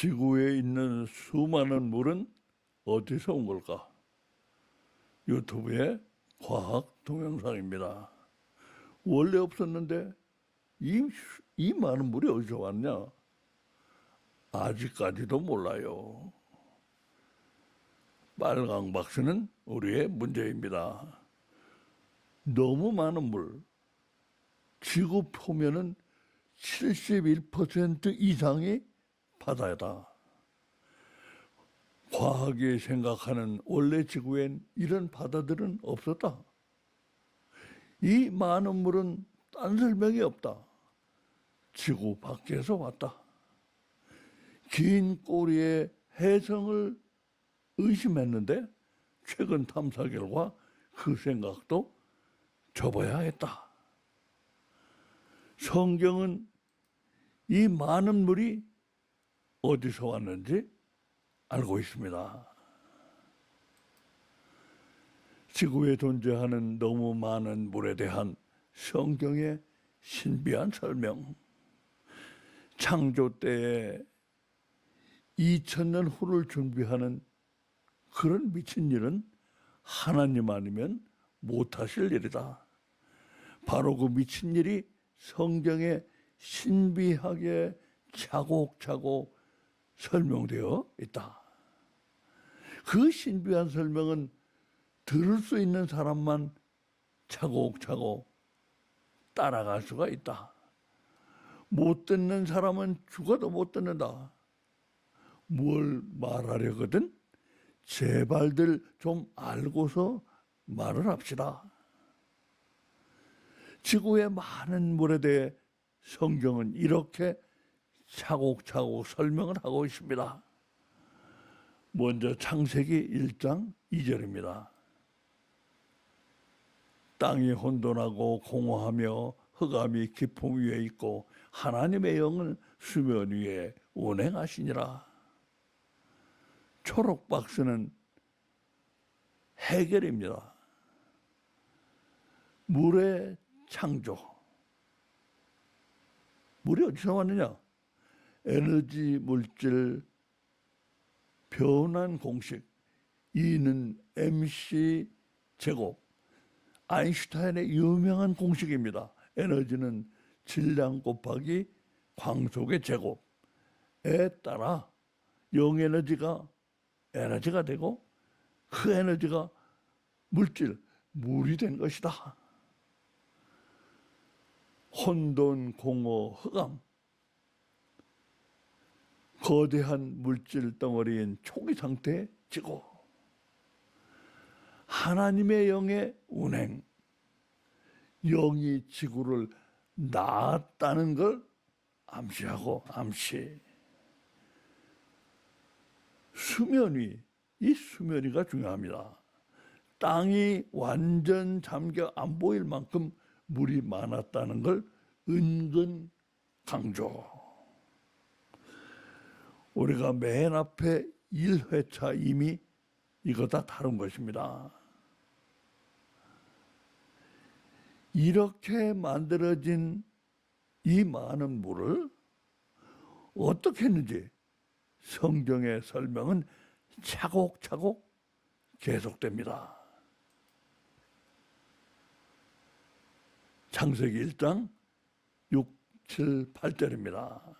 지구에 있는 수많은 물은 어디서 온 걸까? 유튜브의 과학 동영상입니다. 원래 없었는데 이, 이 많은 물이 어디서 왔냐? 아직까지도 몰라요. 빨강 박스는 우리의 문제입니다. 너무 많은 물. 지구 표면은 71% 이상이 바다다. 과학이 생각하는 원래 지구엔 이런 바다들은 없었다. 이 많은 물은 딴 설명이 없다. 지구 밖에서 왔다. 긴 꼬리의 해성을 의심했는데 최근 탐사 결과 그 생각도 접어야 했다. 성경은 이 많은 물이 어디서 왔는지 알고 있습니다. 지구에 존재하는 너무 많은 물에 대한 성경의 신비한 설명. 창조 때에 2000년 후를 준비하는 그런 미친 일은 하나님 아니면 못하실 일이다. 바로 그 미친 일이 성경에 신비하게 차곡차곡 설명되어 있다. 그 신비한 설명은 들을 수 있는 사람만 차곡차곡 따라갈 수가 있다. 못 듣는 사람은 죽어도 못 듣는다. 뭘 말하려거든 제발들 좀 알고서 말을 합시다. 지구의 많은 물에 대해 성경은 이렇게 차곡차곡 설명을 하고 있습니다. 먼저 창세기 1장 2절입니다. 땅이 혼돈하고 공허하며 흑암이 깊음 위에 있고 하나님의 영은 수면 위에 운행하시니라. 초록 박스는 해결입니다. 물의 창조. 물이 어디서 왔느냐? 에너지 물질 변환 공식. E는 MC 제곱. 아인슈타인의 유명한 공식입니다. 에너지는 질량 곱하기 광속의 제곱에 따라 영 에너지가 에너지가 되고 그 에너지가 물질, 물이 된 것이다. 혼돈, 공허, 흑암. 거대한 물질 덩어리인 초기 상태의 지구. 하나님의 영의 운행. 영이 지구를 낳았다는 걸 암시하고 암시. 수면 위, 이 수면 위가 중요합니다. 땅이 완전 잠겨 안 보일 만큼 물이 많았다는 걸 은근 강조. 우리가 맨 앞에 1회차 이미 이거 다 다룬 것입니다. 이렇게 만들어진 이 많은 물을 어떻게 했는지 성경의 설명은 차곡차곡 계속됩니다. 창세기 1장 6, 7, 8절입니다.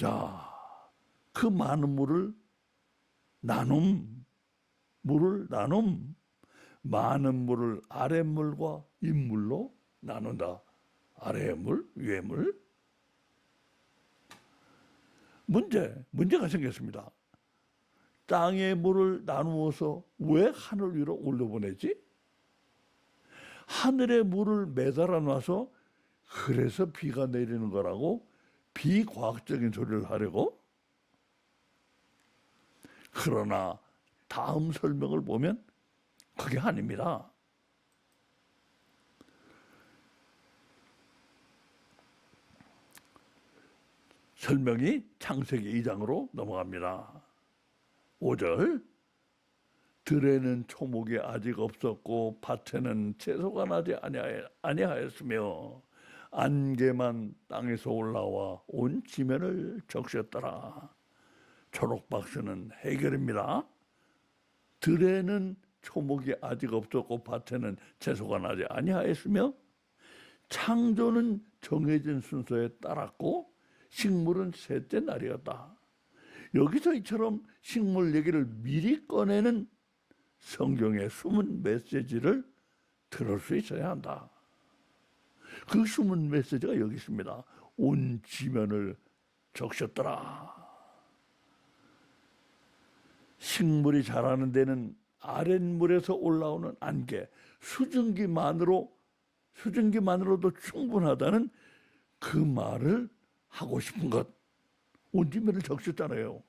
자, 그 많은 물을 나눔, 물을 나눔, 많은 물을 아랫물과 윗물로 나눈다. 아래의 물, 위의 물. 문제, 문제가 생겼습니다. 땅의 물을 나누어서 왜 하늘 위로 올려보내지? 하늘의 물을 매달아 놔서 그래서 비가 내리는 거라고 비과학적인 소리를 하려고? 그러나 다음 설명을 보면 그게 아닙니다. 설명이 창세기 2장으로 넘어갑니다. 5절 들에는 초목이 아직 없었고 밭에는 채소가 나지 아니하였으며 안개만 땅에서 올라와 온 지면을 적셨더라. 초록박스는 해결입니다. 들에는 초목이 아직 없었고 밭에는 채소가 나지 아니하였으며 창조는 정해진 순서에 따랐고 식물은 셋째 날이었다. 여기서 이처럼 식물 얘기를 미리 꺼내는 성경의 숨은 메시지를 들을 수 있어야 한다. 그 숨은 메시지가 여기 있습니다. 온 지면을 적셨더라. 식물이 자라는 데는 아랫물에서 올라오는 안개, 수증기만으로 수증기만으로도 충분하다는 그 말을 하고 싶은 것. 온 지면을 적셨잖아요.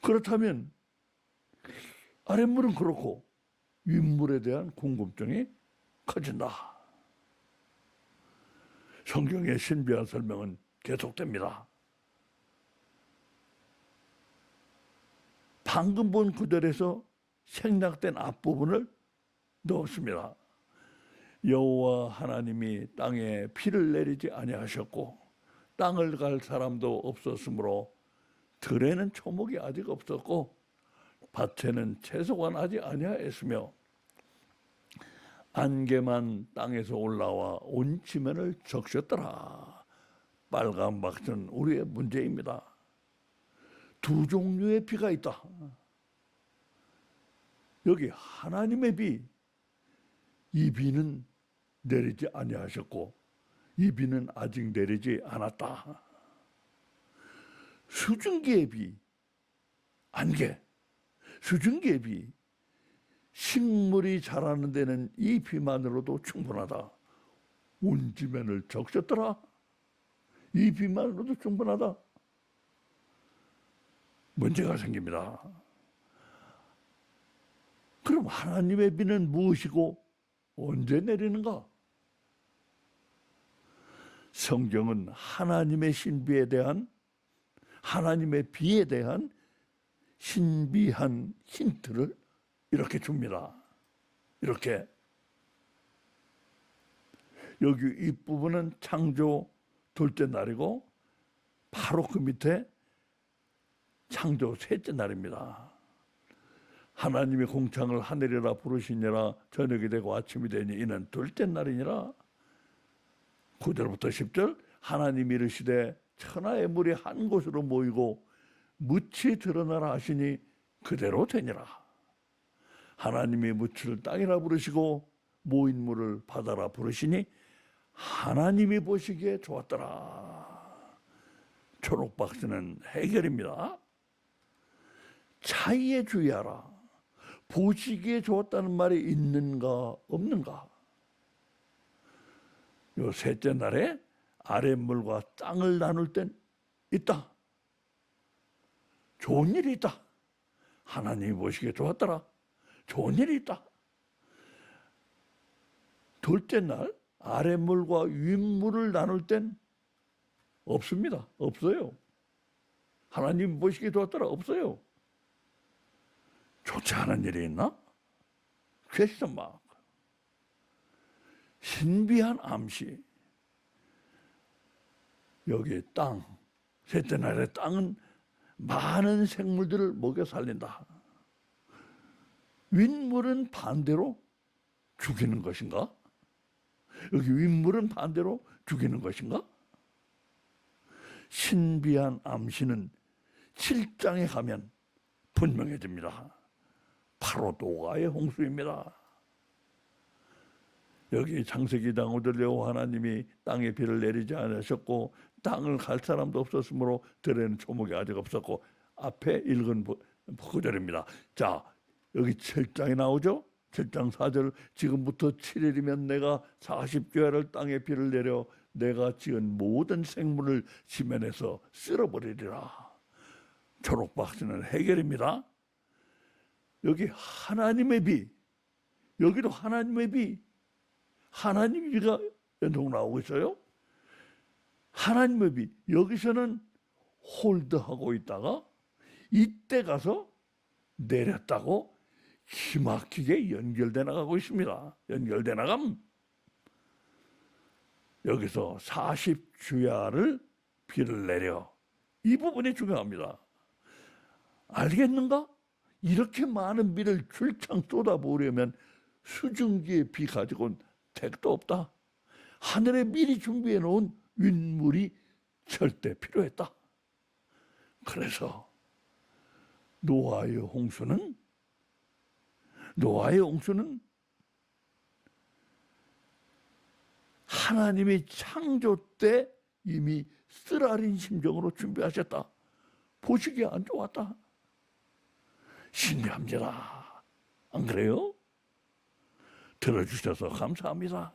그렇다면 아랫물은 그렇고 윗물에 대한 궁금증이 커진다. 성경의 신비한 설명은 계속됩니다. 방금 본 구절에서 생략된 앞부분을 넣었습니다. 여호와 하나님이 땅에 비를 내리지 아니하셨고 땅을 갈 사람도 없었으므로 들에는 초목이 아직 없었고 밭에는 채소가 나지 아니하였으며 안개만 땅에서 올라와 온 지면을 적셨더라. 빨간 박스는 우리의 문제입니다. 두 종류의 비가 있다. 여기 하나님의 비, 이 비는 내리지 아니하셨고 이 비는 아직 내리지 않았다. 수증기의 비, 안개, 수증기의 비, 식물이 자라는 데는 이 비만으로도 충분하다. 온 지면을 적셨더라. 이 비만으로도 충분하다. 문제가 생깁니다. 그럼 하나님의 비는 무엇이고 언제 내리는가? 성경은 하나님의 신비에 대한 하나님의 비에 대한 신비한 힌트를 이렇게 줍니다. 이렇게 여기 이 부분은 창조 둘째 날이고 바로 그 밑에 창조 셋째 날입니다. 하나님이 공창을 하늘이라 부르시니라 저녁이 되고 아침이 되니 이는 둘째 날이니라 9절부터 10절 하나님이 이르시되 천하의 물이 한 곳으로 모이고 묻이 드러나라 하시니 그대로 되니라 하나님이 묻을 땅이라 부르시고 모인 물을 바다라 부르시니 하나님이 보시기에 좋았더라 초록 박스는 해결입니다 차이에 주의하라 보시기에 좋았다는 말이 있는가 없는가 요 셋째 날에 아랫물과 땅을 나눌 땐 있다. 좋은 일이 있다. 하나님이 보시기에 좋았더라. 좋은 일이 있다. 둘째 날 아랫물과 윗물을 나눌 땐 없습니다. 없어요. 하나님 보시기에 좋았더라. 없어요. 좋지 않은 일이 있나? 퀘스천 마크. 신비한 암시. 여기 땅, 셋째 날의 땅은 많은 생물들을 먹여 살린다. 윗물은 반대로 죽이는 것인가? 여기 윗물은 반대로 죽이는 것인가? 신비한 암시는 7장에 가면 분명해집니다. 바로 노아의 홍수입니다. 여기 창세기 장오들 여호와 하나님이 땅에 비를 내리지 않으셨고 땅을 갈 사람도 없었으므로 들에는 초목이 아직 없었고 앞에 읽은 부- 구절입니다. 자 여기 7장이 나오죠. 7장 4절 지금부터 7일이면 내가 40교회를 땅에 비를 내려 내가 지은 모든 생물을 지면에서 쓸어버리리라. 초록박스는 해결입니다. 여기 하나님의 비, 여기도 하나님의 비, 하나님 비가 연속 나오고 있어요. 하나님의 비, 여기서는 홀드하고 있다가 이때 가서 내렸다고 기막히게 연결돼 나가고 있습니다. 연결돼 나감. 여기서 40주야를 비를 내려. 이 부분이 중요합니다. 알겠는가? 이렇게 많은 비를 줄창 쏟아부으려면 수증기의 비 가지고는 택도 없다. 하늘에 미리 준비해 놓은 윗물이 절대 필요했다. 그래서 노아의 홍수는 노아의 홍수는 하나님이 창조 때 이미 쓰라린 심정으로 준비하셨다. 보시기에 안 좋았다. 신비합니다. 안 그래요? 들어주셔서 감사합니다.